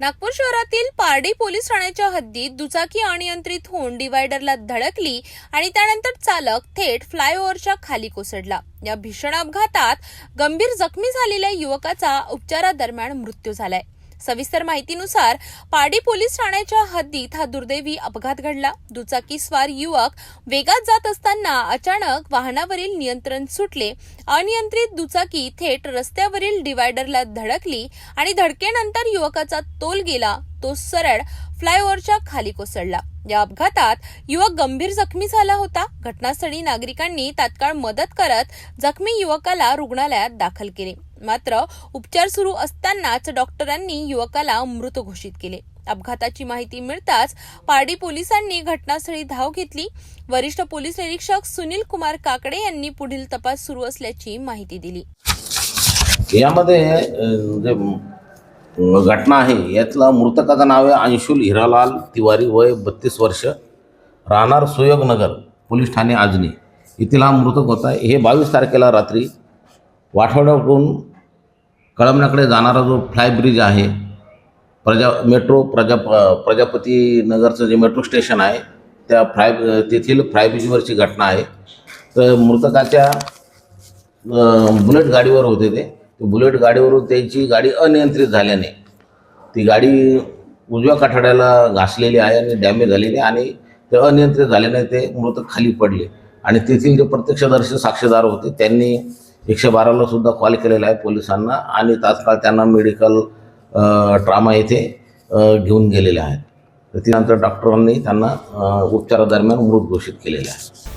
नागपूर शहरातील पारडी पोलीस ठाण्याच्या हद्दीत दुचाकी अनियंत्रित होऊन डिवायडरला धडकली आणि त्यानंतर चालक थेट फ्लायओव्हरच्या खाली कोसळला. या भीषण अपघातात गंभीर जखमी झालेल्या युवकाचा उपचारादरम्यान मृत्यू झालाय. सविस्तर माहितीनुसार पाडी पोलीस ठाण्याच्या हद्दीत हा दुर्दैवी अपघात घडला. दुचाकी स्वार युवक वेगात जात असताना अचानक वाहनावरील नियंत्रण सुटले. अनियंत्रित दुचाकी थेट रस्त्यावरील डिवायडरला धडकली आणि धडकेनंतर युवकाचा तोल गेला. तो सरळ फ्लायओव्हरच्या खाली कोसळला. या अपघातात युवक गंभीर जखमी झाला होता. घटनास्थळी नागरिकांनी तात्काळ मदत करत जखमी युवकाला रुग्णालयात दाखल केले. मात्र उपचार सुरू असतानाच डॉक्टरांनी युवकाला मृत घोषित केले. अपघाताची माहिती मिळताच पारडी पोलिसांनी घटनास्थळी धाव घेतली. वरिष्ठ पोलीस निरीक्षक सुनील कुमार काकडे यांनी पुढील तपास सुरू असल्याची माहिती दिली. यामध्ये जे घटना आहे यातला मृतकाचं नाव आहे अंशुल हिरालाल तिवारी वय बत्तीस वर्ष राहणार सुयोगनगर पोलीस ठाणे आजनी. येथील हा मृतक होता. हे बावीस तारखेला रात्री वाठवड्याकडून कळमनाकडे जाणारा जो फ्लाय ब्रिज आहे प्रजा मेट्रो प्रजा प्रजापती नगरचं जे मेट्रो स्टेशन आहे त्या फ्राय तेथील फ्रायब्रिजवरची घटना आहे. तर मृतकाच्या बुलेट गाडीवर होते ते. बुलेट गाडीवरून त्यांची गाडी अनियंत्रित झाल्याने ती गाडी उजव्या काठाड्याला घासलेली आहे आणि डॅमेज झालेली आणि ते अनियंत्रित झाल्याने ते मृत खाली पडले. आणि तेथील जे प्रत्यक्षदर्शी साक्षीदार होते त्यांनी एकशे बाराला सुद्धा कॉल केलेला आहे पोलिसांना आणि तात्काळ त्यांना मेडिकल ट्रामा येथे घेऊन गेलेले आहेत. त्यानंतर डॉक्टरांनी त्यांना उपचारादरम्यान मृत घोषित केलेले आहे.